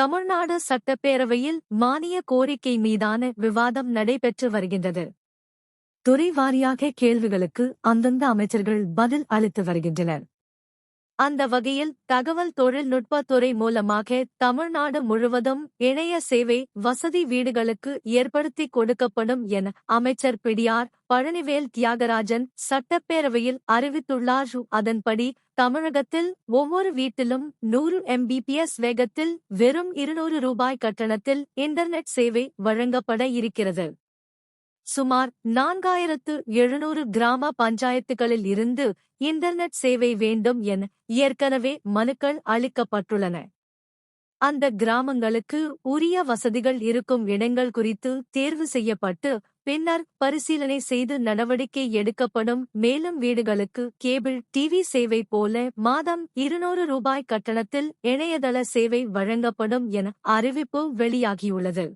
தமிழ்நாடு சட்டப்பேரவையில் மானிய கோரிக்கை மீதான விவாதம் நடைபெற்று வருகின்றது. துறை வாரியாக கேள்விகளுக்கு அந்தந்த அமைச்சர்கள் பதில் அளித்து வருகின்றனர். அந்த வகையில் தகவல் தொழில்நுட்பத்துறை மூலமாக தமிழ்நாடு முழுவதும் இணைய சேவை வசதி வீடுகளுக்கு ஏற்படுத்தி கொடுக்கப்படும் என அமைச்சர் பிடியார் பழனிவேல் தியாகராஜன் சட்டப்பேரவையில் அறிவித்துள்ளார். அதன்படி தமிழகத்தில் ஒவ்வொரு வீட்டிலும் நூறு எம்பிபிஎஸ் வேகத்தில் வெறும் இருநூறு ரூபாய் கட்டணத்தில் இன்டர்நெட் சேவை வழங்கப்பட இருக்கிறது. சுமார் நான்காயிரத்து எழுநூறு கிராம பஞ்சாயத்துகளில் இருந்து இன்டர்நெட் சேவை வேண்டும் என ஏற்கனவே மனுக்கள் அளிக்கப்பட்டுள்ளன. அந்த கிராமங்களுக்கு உரிய வசதிகள் இருக்கும் இடங்கள் குறித்து தேர்வு செய்யப்பட்டு பின்னர் பரிசீலனை செய்து நடவடிக்கை எடுக்கப்படும். மேலும் வீடுகளுக்கு கேபிள் டிவி சேவை போல மாதம் இருநூறு ரூபாய் கட்டணத்தில் இணையதள சேவை வழங்கப்படும் என அறிவிப்பு வெளியாகியுள்ளது.